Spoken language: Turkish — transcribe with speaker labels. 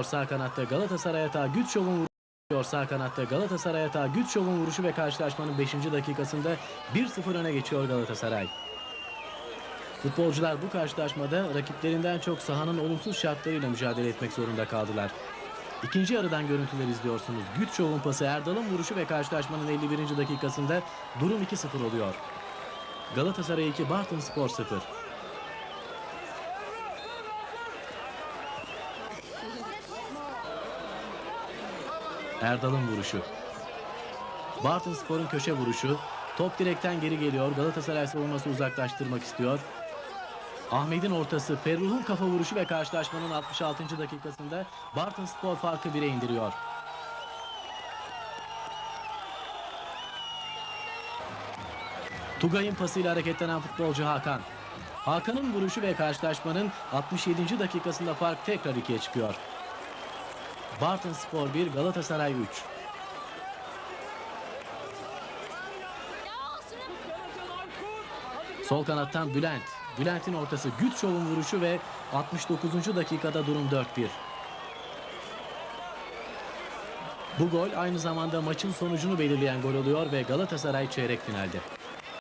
Speaker 1: Sağ kanatta Galatasaray atağı Gütşov'un vuruşu. Sağ kanatta Galatasaray atağı Gütşov'un vuruşu ve karşılaşmanın 5. dakikasında 1-0 öne geçiyor Galatasaray. Futbolcular bu karşılaşmada rakiplerinden çok sahanın olumsuz şartlarıyla mücadele etmek zorunda kaldılar. İkinci yarıdan görüntüler izliyorsunuz. Gütşov'un pası Erdal'ın vuruşu ve karşılaşmanın 51. dakikasında durum 2-0 oluyor. Galatasaray 2, Bartın Spor 0. Erdal'ın vuruşu. Bartın Spor'un köşe vuruşu. Top direkten geri geliyor. Galatasaray savunması uzaklaştırmak istiyor. Ahmet'in ortası, Ferruh'un kafa vuruşu ve karşılaşmanın 66. dakikasında Bartın Spor farkı 1'e indiriyor. Tugay'ın pasıyla hareketlenen futbolcu Hakan. Hakan'ın vuruşu ve karşılaşmanın 67. dakikasında fark tekrar 2'ye çıkıyor. Bartın Spor 1, Galatasaray 3. Sol kanattan Bülent. Bülent'in ortası Gütşov'un vuruşu ve 69. dakikada durum 4-1. Bu gol aynı zamanda maçın sonucunu belirleyen gol oluyor ve Galatasaray çeyrek finalde.